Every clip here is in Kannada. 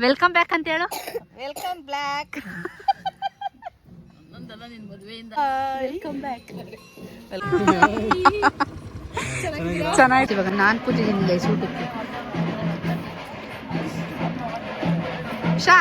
ವೆಲ್ಕಮ್ ಬ್ಯಾಕ್ ಅಂತ ಹೇಳು. ವೆಲ್ಕಮ್ ಬ್ಲ್ಯಾಕ್ ಚೆನ್ನಾಗಿತ್ತು ಇವಾಗ ನಾನು ಕೂತಿದ್ದೀನಿ ಗೈಸ್ ಊಟಕ್ಕೆ ಶಾ.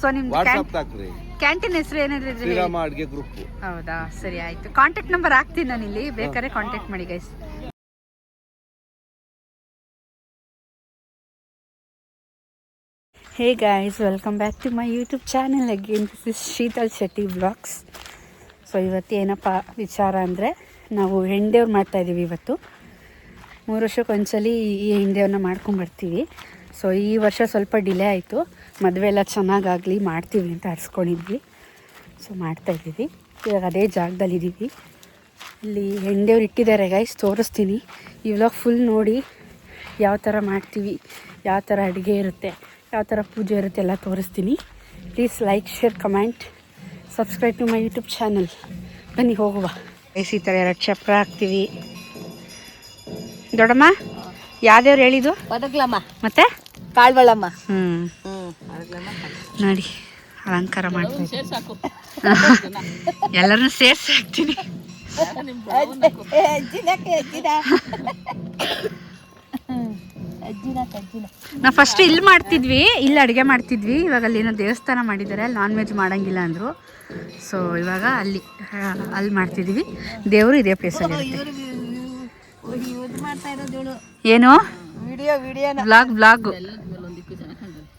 ಸೊ ನಿಮ್ದು ಕ್ಯಾಂಟೀನ್ ಹೆಸರು ಏನಾದ್ರು ಇದ್ರೆ. ಶ್ರೀರಾಮ ಅಡ್ಗೆ ಗ್ರೂಪ್ ಹೌದಾ? ಸರಿ ಆಯ್ತು. ಕಾಂಟ್ಯಾಕ್ಟ್ ನಂಬರ್ ಹಾಕ್ತೀನಿ ನಾನು ಇಲ್ಲಿ. ಬೇಕಾದ್ರೆ ಕಾಂಟ್ಯಾಕ್ಟ್ ಮಾಡಿ guys hey guys welcome back to my YouTube channel again this is Sheetal Shetty blogs so ಇವತ್ತು ಏನಪ್ಪ ವಿಚಾರ ಅಂದರೆ ನಾವು ಹೆಂಡೆಯವ್ರು ಮಾಡ್ತಾಯಿದ್ದೀವಿ ಇವತ್ತು. ಮೂರು ವರ್ಷಕ್ಕೊಂದ್ಸಲಿ ಈ ಹೆಂಡೆಯವ್ರನ್ನ ಮಾಡ್ಕೊಂಬರ್ತೀವಿ ಸೊ ಈ ವರ್ಷ ಸ್ವಲ್ಪ ಡಿಲೇ ಆಯಿತು. ಮದುವೆ ಎಲ್ಲ ಚೆನ್ನಾಗಾಗಲಿ ಮಾಡ್ತೀವಿ ಅಂತ ಹರ್ಸ್ಕೊಂಡಿದ್ವಿ ಸೊ ಮಾಡ್ತಾಯಿದ್ದೀವಿ ಇವಾಗ ಅದೇ ಜಾಗದಲ್ಲಿದ್ದೀವಿ. ಇಲ್ಲಿ ಹೆಂಡೆಯವ್ರು ಇಟ್ಟಿದ್ದಾರೆ ಗೈಸ್ ತೋರಿಸ್ತೀನಿ. ಇವಾಗ ಫುಲ್ ನೋಡಿ ಯಾವ ಥರ ಮಾಡ್ತೀವಿ ಯಾವ ಥರ ಅಡುಗೆ ಇರುತ್ತೆ ಯಾವ ಥರ ಪೂಜೆ ಇರುತ್ತೆ ಎಲ್ಲ ತೋರಿಸ್ತೀನಿ. Please like share comment subscribe to my YouTube channel ಬನ್ನಿ ಹೋಗುವ. ಈ ಥರ ಎರಡು ಚಪ್ರ ಹಾಕ್ತೀವಿ. ದೊಡ್ಡಮ್ಮ ಯಾವ್ದೇವ್ರು ಹೇಳಿದ್ದು? ಬದಗ್ಲಮ್ಮ ಮತ್ತೆ? ಕಾಳ್ವಳಮ್ಮ ಹ್ಞೂ ನೋಡಿ ಅಲಂಕಾರ ಮಾಡ್ತೀನಿ ಎಲ್ಲರೂ ಸೇರಿಸಿ ಹಾಕ್ತೀನಿ. ನಾವು ಫಸ್ಟ್ ಇಲ್ಲಿ ಮಾಡ್ತಿದ್ವಿ ಇಲ್ಲಿ ಅಡುಗೆ ಮಾಡ್ತಿದ್ವಿ. ಇವಾಗ ಅಲ್ಲಿ ಏನೋ ದೇವಸ್ಥಾನ ಮಾಡಿದ್ದಾರೆ. ಅಲ್ಲಿ ನಾನ್ ವೆಜ್ ಮಾಡಂಗಿಲ್ಲ ಅಂದರು. ಸೊ ಇವಾಗ ಅಲ್ಲಿ ಅಲ್ಲಿ ಮಾಡ್ತಿದ್ವಿ. ದೇವರು ಇದೇ ಪ್ಲೇಸಲ್ಲಿ ಏನು? Video video blog vlog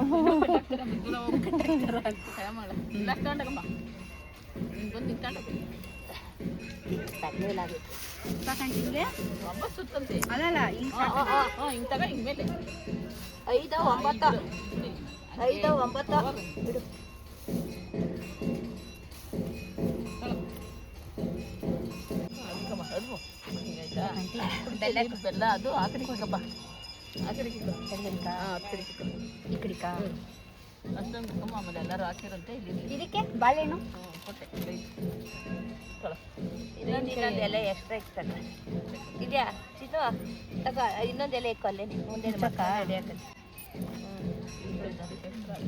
hmm ಅಲ್ಲಲ್ಲ ಹಿಂಗ್ ಐದು ಒಂಬತ್ತು ಐದು ಒಂಬತ್ತು ಬಿಡು. ಬೆಲ್ಲ ಅದು ಆ ಕಡೆ ಹಾಕಪ್ಪ ಆ ಕಡೆ ಈ ಕಡಿಕಾ ಅಷ್ಟೊಂದು ಹಾಕಮ್ಮ ಆಮೇಲೆ ಎಲ್ಲರೂ ಹಾಕಿರಂತೆ ಇಲ್ಲಿ ಇದಕ್ಕೆ ಬಾಳೆಹಣ್ಣು? ಕೊಟ್ಟೆ ಇನ್ನೊಂದು ಇನ್ನೊಂದು ಎಲೆ ಎಕ್ಸ್ಟ್ರಾ ಇರ್ತದೆ. ಇದೆಯಾ? ತಗೋ ಇನ್ನೊಂದು ಎಲೆ ಇಕ್ಕು ಅಲ್ಲೇ? ಮುಂದೆ ರೆಡಿ ಆಗ್ತದೆ.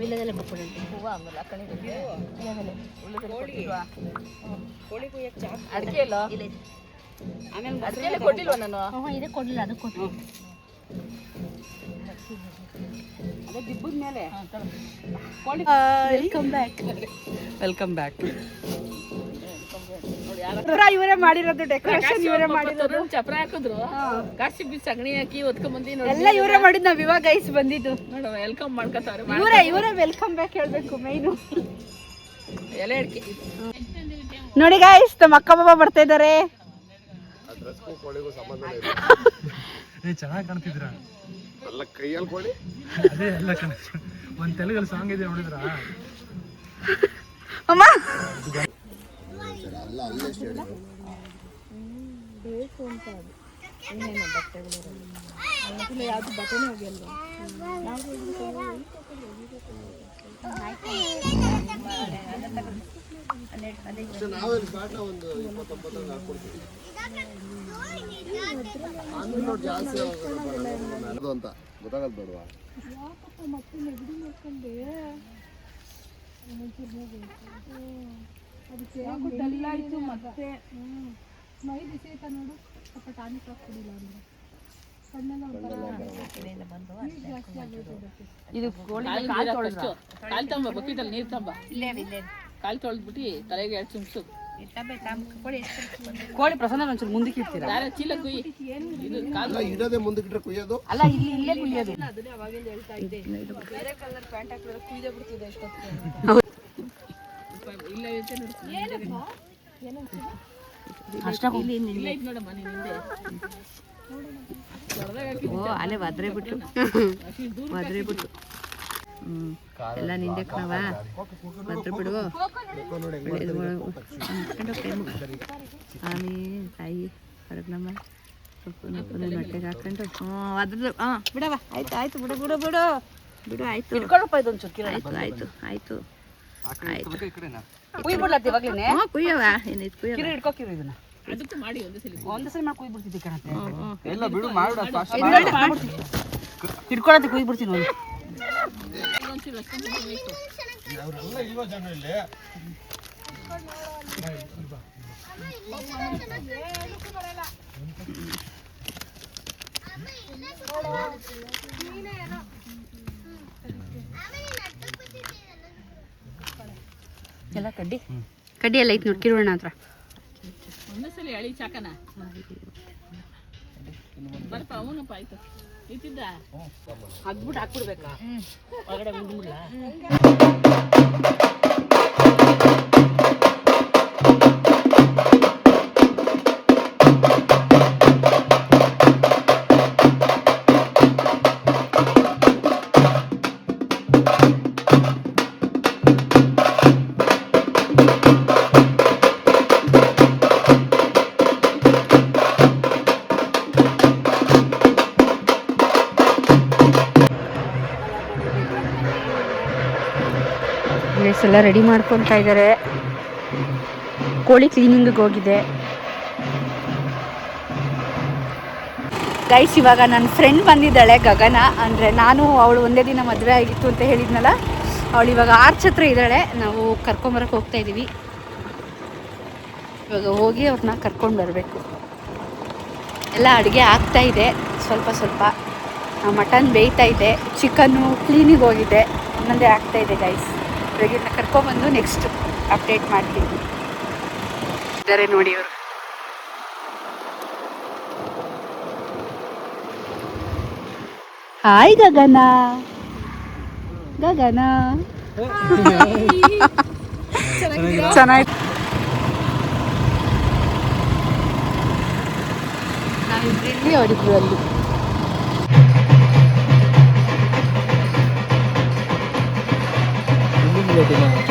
ವಿಲ್ಲದಲ್ಲೇ ಕೊಟ್ಬಿಡಿ. ಹೂವು? ಆಮೇಲೆ ಆ ಕಡೆ ಅಡಿಕೆ ಇಲ್ಲ ಇಲ್ಲ ಆಮೇಲೆ ಅಡಿಕೆ ಕೊಟ್ಟಿಲ್ವ ನಾನು? ಇದಕ್ಕೆ ಕೊಡಲಿಲ್ಲ ಅದು ಕೊಟ್ಟು ವೆಲ್ಕಮ್ ಬ್ಯಾಕ್ ವೆಲ್ಕಮ್ ಬ್ಯಾಕ್ ನೋಡಿ ಯಾರ ಇವರೇ ಮಾಡಿರೋದು ಡೆಕೋರೇಷನ್ ಇವರೇ ಮಾಡಿರೋದು. ಚಪ್ರ ಹಾಕಿದ್ರು. ಕಾಸಿ ಬಿ ಸಗಣಿ ಹಾಕಿ ಒತ್ಕೊಂಡ್ ಬಂದಿ ನೋಡಿ. ಎಲ್ಲ ಇವರೇ ಮಾಡಿದ್ ನಾವ್ ಇವಾಗ ಐಸ್ ಬಂದಿದ್ದು. ನೋಡು ವೆಲ್ಕಮ್ ಮಾಡ್ಕೊತಾವ್ರೆ ಇವರೇ ಇವರೇ ವೆಲ್ಕಮ್ ಬ್ಯಾಕ್ ಹೇಳ್ಬೇಕು ಮೈನು ಎಲೆ ಅಡಿಕೆ. ನೋಡಿ ಗೈಸ್ ನಮ್ಮ ಅಕ್ಕ ಬಾಬಾ ಬರ್ತಾ ಇದ್ದಾರೆ. ಚೆನ್ನಾಗಿ ಕಾಣ್ತಿದ್ರ ಎಲ್ಲ ಕೈಯಲ್ಲಿ ಕೊಡಿ ಅದೇ ಎಲ್ಲ ಕಣ. ಒಂದು ತೆಲುಗಲ್ಲಿ ಸಾಂಗ್ ಇದೆ ನೋಡಿದ್ರ? ಅಮ್ಮ. ನಾವೇ ಸ್ಟಾರ್ಟ್ ಒಂದು ಇಪ್ಪತ್ತೊಂಬತ್ತು ಹಾಕೊಡ್ತೀವಿ ನೋಡಿ ಜಾಸ್ತಿ ಅದು ಅಂತ. ಗೊತ್ತಾಗದ್ ಬೇಡವಾ ಇದು ಕಾಲು ತೊಳೆದು ಕಾಲು ಬಕೀಟಲ್ಲಿ ನೀರು ಇಲ್ಲೇ ಇಲ್ಲೇ. ಕಾಲು ತೊಳೆದ್ಬಿಟ್ಟು ತಲೆಗೆ ಎರಡು ಚುಮ್ಸು ಕೋಳಿ ಪ್ರಸನ್ನ ಒಂಚೂರು ಮುಂದಕ್ಕೆ ಇಡ್ತೀರಾ? ಇಡದೆ ಮುಂದಕ್ಕಿಟ್ರೆ ಕುಯ್ಯೋದು. ಅಲ್ಲ ಇಲ್ಲಿ ಇಲ್ಲೇ ಕುಯ್ಯೋದು. ಅಲ್ಲೇ ಒದ್ರೆ ಬಿಟ್ಟು ಒದ್ರೆ ಬಿಟ್ಟು ಎಲ್ಲ ನಿಂದೆ ಕಣವ ಬಿಡು. ಆಮೇಲೆ ತಾಯಿ ಹೊರಗ್ನಮ್ಮ. ಸೊಪ್ಪು ಹೊಟ್ಟೆಗೆ ಹಾಕೊಂಡು ಹ್ಞೂ ಅದ್ರ ಹಾಂ ಬಿಡವ ಆಯ್ತು ಆಯ್ತು ಬಿಡು ಬಿಡು ಬಿಡು. ಬಿಡು ಆಯ್ತು. ಆಯ್ತು ಆಯ್ತು ಆಯ್ತು. ಆಯ್ತು. ಕುಯ್ಯವ ಏನೈತೆ ಕುಯ್ಯವ ಕಿರಿ ಇಟ್ಕೋಕಿರು ಇದನ್ನ. ಅದಕ್ಕೂ ಮಾಡಿ ಎಲ್ಲ ಕಡ್ಡಿ? ಕಡ್ಡಿ ಎಲ್ಲ ಐತ್ ನೋಡಿ ಕಿರುವಣ್ಣ ಹತ್ರ. ಒಂದೇ ಸಲ ಎಳಿ ಚಾಕನ? ಬರ್ತಾ ಅವನಪ್ಪ ಆಯ್ತು. ಇತ್ತಿದ್ದ ಹಾಕ್ಬಿಟ್ಟು ಹಾಕ್ಬಿಡ್ಬೇಕಾ? ಎಲ್ಲ ರೆಡಿ ಮಾಡ್ಕೊತಾ ಇದ್ದಾರೆ ಕೋಳಿ ಕ್ಲೀನಿಂಗಿಗೆ ಹೋಗಿದೆ. ಗೈಸ್ ಇವಾಗ ನನ್ನ ಫ್ರೆಂಡ್ ಬಂದಿದ್ದಾಳೆ, ಗಗನ. ಅಂದರೆ ನಾನು ಅವಳು ಒಂದೇ ದಿನ ಮದುವೆ ಆಗಿತ್ತು ಅಂತ ಹೇಳಿದ್ನಲ್ಲ? ಅವಳು ಇವಾಗ ಆರ್ಚ್ ಹತ್ರ ಇದ್ದಾಳೆ. ನಾವು ಕರ್ಕೊಂಬರಕ್ಕೆ ಹೋಗ್ತಾ ಇದ್ದೀವಿ ಇವಾಗ ಹೋಗಿ ಅವ್ರನ್ನ ಕರ್ಕೊಂಡು ಬರಬೇಕು. ಎಲ್ಲ ಅಡುಗೆ ಆಗ್ತಾ ಇದೆ. ಸ್ವಲ್ಪ ಸ್ವಲ್ಪ. ಮಟನ್ ಬೇಯ್ತಾ ಇದೆ. ಚಿಕನ್ನು ಕ್ಲೀನಿಗೆ ಹೋಗಿದೆ. ಒಂದೊಂದೇ ಆಗ್ತಾಯಿದೆ ಗೈಸ್ ಇವಾಗ ಕರ್ಕೊಂಬಂದು ನೆಕ್ಸ್ಟ್ ಅಪ್ಡೇಟ್ ಮಾಡ್ತೀನಿ. ಇದ್ದಾರೆ ನೋಡಿ ಅವರು ಹಾಯ್ ಗಗನ. ಗಗನ. ಚೆನ್ನಾಗಿ ನಾವಿಬ್ರು ಇಲ್ಲಿ ಅವರಿಬ್ರು ಅಲ್ಲಿ. ಚಿಕನ್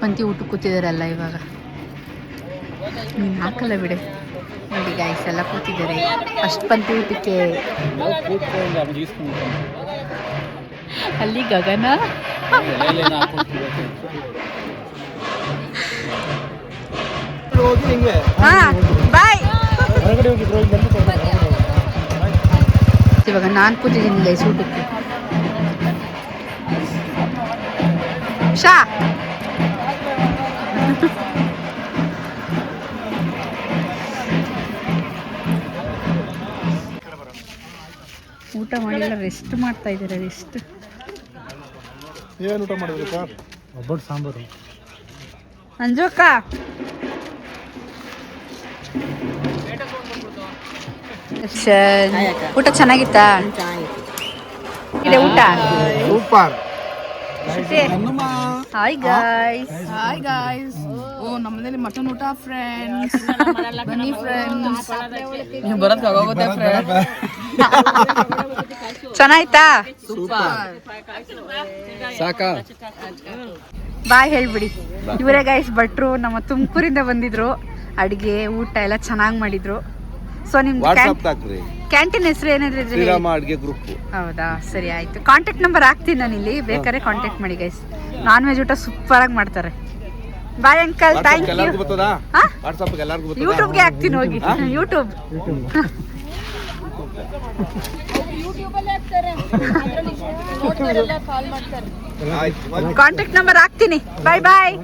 ಫಸ್ಟ್ ಊಟ ಕೂತಿದಾರಲ್ಲ ಇವಾಗ. ನೀನು ಹಾಕಲ್ಲ ಬಿಡೆ. ನೋಡಿ ಗಾಯ್ಸ್ ಎಲ್ಲ ಕೂತಿದ್ದಾರೆ. ಫಸ್ಟ್ ಪಂತಿ ಊಟಕ್ಕೆ ಅಲ್ಲಿ ಗಗನ? ಬಾಯ್ ಇವಾಗ ನಾನು ಕೂತಿದ್ದೀನಿ ಗೈಸ್ ಊಟಕ್ಕೆ. ಶಾ. ಊಟ ಮಾಡಿಲ್ಲ ರೆಸ್ಟ್ ಮಾಡ್ತಾ ಇದ್ದೀರಾ ರೆಸ್ಟ್ ಏನು ಊಟ ಮಾಡಿದ್ರಿ ಸರ್? ಒಬ್ಬಟ್ಟು ಸಾಂಬಾರು. ಅಂಜಕ್ಕ ಊಟ ಚೆನ್ನಾಗಿತ್ತಾ? ಇದೆ ಊಟ? Super. Hi guys hi guys ಓ ನಮ್ಮನೇಲಿ ಮಟನ್ ಊಟ ಫ್ರೆಂಡ್ಸ್ ಬನ್ನಿ ಫ್ರೆಂಡ್ಸ್ ನೀವು ಬರೋದಕ್ಕೆ ಆಗೋಗುತ್ತೆ ಫ್ರೆಂಡ್ ಚೆನ್ನಾಯ್ತಾ? ಸಾಕಾ. ಬಾಯ್ ಹೇಳ್ಬಿಡಿ. ಇವರೇ ಗೈಸ್ ಭಟ್ರು ನಮ್ಮ ತುಮಕೂರಿಂದ ಬಂದಿದ್ರು. ಅಡಿಗೆ ಊಟ ಎಲ್ಲ ಚೆನ್ನಾಗಿ ಮಾಡಿದ್ರು. ಸೊ ನಿಮ್ಗೆ ಕ್ಯಾಂಟೀನ್ ಹೆಸರು ಏನಾದ್ರು ಇದ್ರೆ ಹೇಳಿ. ಶ್ರೀರಾಮ ಅಡ್ಗೆ ಗ್ರೂಪ್ ಹೌದಾ? ಸರಿ ಆಯ್ತು. ಕಾಂಟ್ಯಾಕ್ಟ್ ನಂಬರ್ ಹಾಕ್ತೀನಿ ನಾನು ಇಲ್ಲಿ. ಬೇಕಾದ್ರೆ ಕಾಂಟ್ಯಾಕ್ಟ್ ಮಾಡಿ ಗೈಸ್ ನಾನ್ ವೆಜ್ ಊಟ ಸೂಪರ್ ಆಗಿ ಮಾಡ್ತಾರೆ ಬಾಯ್ ಅಂಕಲ್ ಥ್ಯಾಂಕ್ ಯು ಎಲ್ಲರಿಗೂ ಬರ್ತದಾ? ಹಾ? ವಾಟ್ಸಪ್ ಎಲ್ಲರಿಗೂ ಬರ್ತದಾ? ಯೂಟ್ಯೂಬ್ಗೆ ಹಾಕ್ತೀನಿ ಹೋಗಿ. ಯೂಟ್ಯೂಬ್ ಆಯ್ತು ಕಾಂಟ್ಯಾಕ್ಟ್ ನಂಬರ್ ಹಾಕ್ತೀನಿ. ಬಾಯ್ ಬಾಯ್